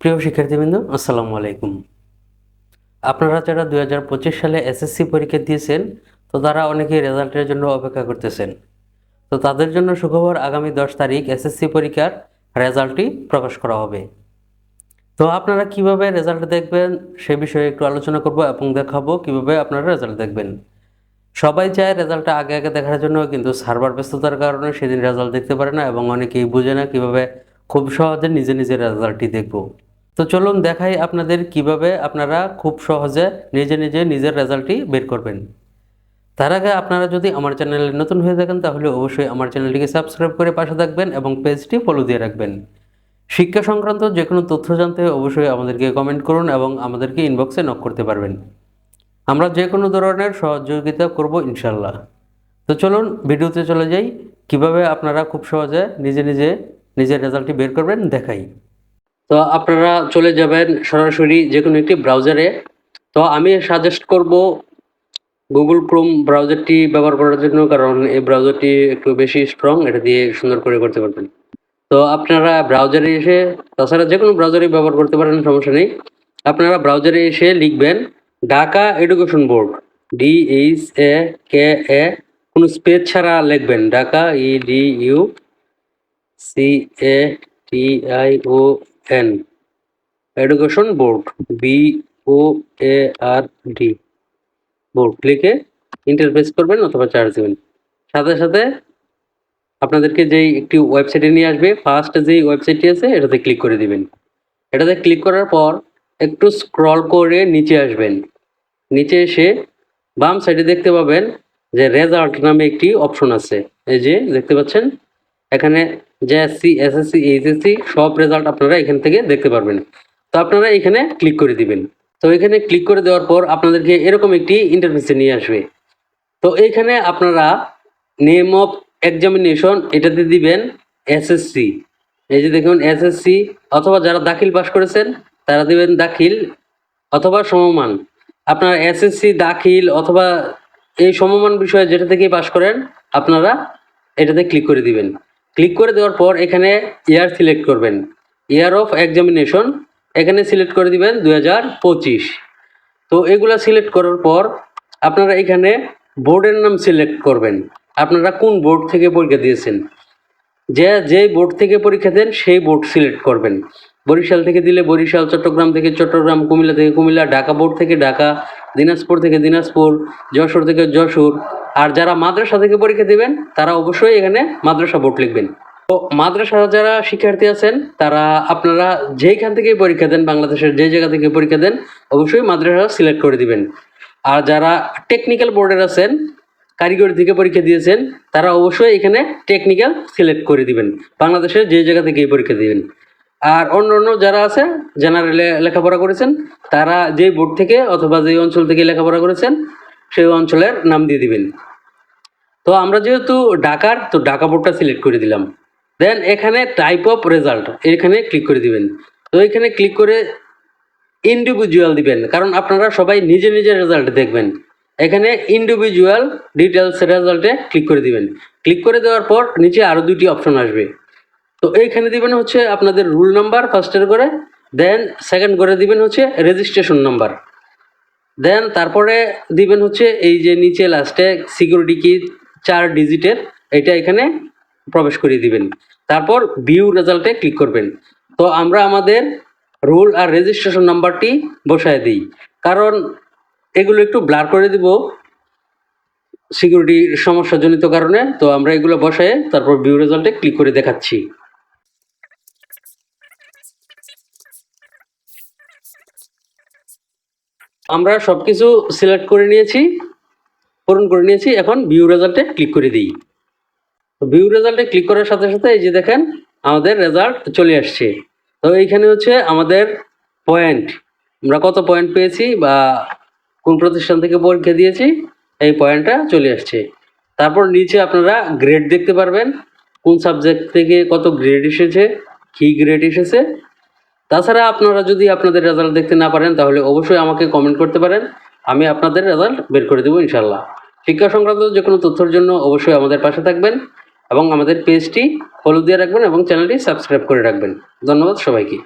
প্রিয় শিক্ষার্থীবৃন্দ, আসসালামু আলাইকুম। আপনারা যারা দুই হাজার পঁচিশ সালে এসএসসি পরীক্ষা দিয়েছেন, তো তারা অনেকেই রেজাল্টের জন্য অপেক্ষা করতেছেন। তো তাদের জন্য সুখবর, আগামী দশ তারিখ এসএসসি পরীক্ষার রেজাল্টটি প্রকাশ করা হবে। তো আপনারা কীভাবে রেজাল্ট দেখবেন, সে বিষয়ে একটু আলোচনা করব এবং দেখাবো কীভাবে আপনারা রেজাল্ট দেখবেন। সবাই চায় রেজাল্টটা আগে আগে দেখার জন্য, কিন্তু সার্ভার ব্যস্ততার কারণে সেদিন রেজাল্ট দেখতে পারে না এবং অনেকেই বুঝে না কীভাবে খুব সহজে নিজে নিজে রেজাল্টটি দেখব। তো চলুন দেখাই আপনাদের কীভাবে আপনারা খুব সহজে নিজে নিজে নিজের রেজাল্টটি বের করবেন। তার আগে আপনারা যদি আমার চ্যানেলে নতুন হয়ে থাকেন, তাহলে অবশ্যই আমার চ্যানেলটিকে সাবস্ক্রাইব করে পাশে থাকবেন এবং পেজটি ফলো দিয়ে রাখবেন। শিক্ষা সংক্রান্ত যে কোনো তথ্য জানতে অবশ্যই আমাদেরকে কমেন্ট করুন এবং আমাদেরকে ইনবক্সে নক করতে পারবেন। আমরা যে কোনো ধরনের সহযোগিতা করব ইনশাল্লাহ তো চলুন ভিডিওতে চলে যাই। কীভাবে আপনারা খুব সহজে নিজে নিজে নিজের রেজাল্টটি বের করবেন দেখাই। তো আপনারা চলে যাবেন সরাসরি যে কোনো একটি ব্রাউজারে তো আমি সাজেস্ট করব গুগল ক্রোম ব্রাউজারটি ব্যবহার করার জন্য, কারণ এই ব্রাউজারটি একটু বেশি স্ট্রং এটা দিয়ে সুন্দর করে করতে পারবেন। তো আপনারা ব্রাউজারে এসে, তাছাড়া যে কোনো ব্রাউজারে ব্যবহার করতে পারেন, সমস্যা নেই। আপনারা ব্রাউজারে এসে লিখবেন, Dhaka education board D H A K A কোনো স্পেস ছাড়া লিখবেন। Dhaka E D U C A T I O N education board B O A R D board লিখে ইন্টারফেস করবেন অথবা চার্জ দেবেন। সাথে সাথে আপনাদেরকে যেই একটি ওয়েবসাইটে নিয়ে আসবে ফার্স্ট যেই ওয়েবসাইটটি আছে, এটাতে ক্লিক করে দিবেন। এটাতে ক্লিক করার পর একটু স্ক্রল করে নিচে আসবেন। নিচে এসে বাম সাইডে দেখতে পাবেন যে রেজাল্ট নামে একটি অপশন আছে। এই যে, দেখতে পাচ্ছেন? এখানে যে এসসি এসএসসি এইচএসসি সব রেজাল্ট আপনারা এখান থেকে দেখতে পারবেন। তো আপনারা এখানে ক্লিক করে দিবেন। তো এখানে ক্লিক করে দেওয়ার পর আপনাদেরকে এরকম একটি ইন্টারফেসে নিয়ে আসবে। তো এইখানে আপনারা নেম অফ এক্সামিনেশন এটাতে দিবেন এসএসসি এই যে দেখুন এসএসসি অথবা যারা দাখিল পাস করেছেন, তারা দিবেন দাখিল অথবা সমমান। আপনারা এসএসসি দাখিল অথবা এই সমমান বিষয়ে যেটা থেকে পাস করেন, আপনারা এটাতে ক্লিক করে দিবেন। ক্লিক করে দেওয়ার পর এখানে ইয়ার সিলেক্ট করবেন। ইয়ার অফ এক্সামিনেশন, এখানে সিলেক্ট করে দিবেন দু হাজার পঁচিশ। তো এগুলা সিলেক্ট করার পর আপনারা এখানে বোর্ডের নাম সিলেক্ট করবেন। আপনারা কোন বোর্ড থেকে পরীক্ষা দিয়েছেন? যে যে বোর্ড থেকে পরীক্ষা দেন, সেই বোর্ড সিলেক্ট করবেন। বরিশাল থেকে দিলে বরিশাল, চট্টগ্রাম থেকে চট্টগ্রাম, কুমিল্লা থেকে কুমিল্লা, ঢাকা বোর্ড থেকে ঢাকা, দিনাজপুর থেকে দিনাজপুর, যশোর থেকে যশোর আর যারা মাদ্রাসা থেকে পরীক্ষা দিবেন, তারা অবশ্যই এখানে মাদ্রাসা বোর্ড লিখবেন। তো মাদ্রাসা যারা শিক্ষার্থী আছেন, তারা আপনারা যেইখান থেকে পরীক্ষা দেন, বাংলাদেশের যে জায়গা থেকে পরীক্ষা দেন, অবশ্যই মাদ্রাসা সিলেক্ট করে দিবেন। আর যারা টেকনিক্যাল বোর্ডের আছেন, কারিগরি থেকে পরীক্ষা দিয়েছেন, তারা অবশ্যই এখানে টেকনিক্যাল সিলেক্ট করে দিবেন। বাংলাদেশের যে জায়গা থেকে পরীক্ষা দিবেন। আর অন্য অন্য যারা আছে জেনারেলে লেখাপড়া করেছেন, তারা যেই বোর্ড থেকে অথবা যেই অঞ্চল থেকে লেখাপড়া করেছেন সেই অঞ্চলের নাম দিয়ে দিবেন। তো আমরা যেহেতু ঢাকার তো ঢাকা বোর্ডটা সিলেক্ট করে দিলাম। দেন এখানে টাইপ অফ রেজাল্ট এখানে ক্লিক করে দিবেন। তো এখানে ক্লিক করে ইন্ডিভিজুয়াল দিবেন। কারণ আপনারা সবাই নিজে নিজের রেজাল্ট দেখবেন। এখানে ইন্ডিভিজুয়াল ডিটেলস রেজাল্টে ক্লিক করে দিবেন। ক্লিক করে দেওয়ার পর নিচে আরও দুটি অপশন আসবে। তো এইখানে দিবেন হচ্ছে আপনাদের রুল নাম্বার ফার্স্টের করে দেন সেকেন্ড করে দিবেন হচ্ছে রেজিস্ট্রেশন নাম্বার দেন তারপরে দিবেন হচ্ছে এই যে নিচে লাস্টে সিকিউরিটি কি চার ডিজিটের এটা এখানে প্রবেশ করিয়ে দিবেন। তারপর ভিউ রেজাল্টে ক্লিক করবেন। তো আমরা আমাদের রুল আর রেজিস্ট্রেশন নাম্বারটি বসায় দিই। কারণ এগুলো একটু ব্লার করে দিব সিকিউরিটি সমস্যাজনিত কারণে, তো আমরা এগুলো বসায় তারপর ভিউ রেজাল্টে ক্লিক করে দেখাচ্ছি। আমরা সবকিছু সিলেক্ট করে নিয়েছি, পূরণ করে নিয়েছি। এখন ভিউ রেজাল্টে ক্লিক করে দিই। ভিউ রেজাল্টে ক্লিক করার সাথে সাথে এই যে দেখেন, আমাদের রেজাল্ট চলে আসছে। তো এইখানে হচ্ছে আমাদের পয়েন্ট আমরা কত পয়েন্ট পেয়েছি বা কোন প্রতিষ্ঠান থেকে পরীক্ষা দিয়েছি, এই পয়েন্টটা চলে আসছে। তারপর নিচে আপনারা গ্রেড দেখতে পারবেন। কোন সাবজেক্ট থেকে কত গ্রেড এসেছে, কী গ্রেড এসেছে তাছাড়া আপনারা যদি আপনাদের রেজাল্ট দেখতে না পারেন, তাহলে অবশ্যই আমাকে কমেন্ট করতে পারেন। আমি আপনাদের রেজাল্ট বের করে দেবো ইনশাল্লাহ শিক্ষা সংক্রান্ত যে কোনো তথ্যের জন্য অবশ্যই আমাদের পাশে থাকবেন এবং আমাদের পেজটি ফলো দিয়ে রাখবেন এবং চ্যানেলটি সাবস্ক্রাইব করে রাখবেন। ধন্যবাদ সবাইকে।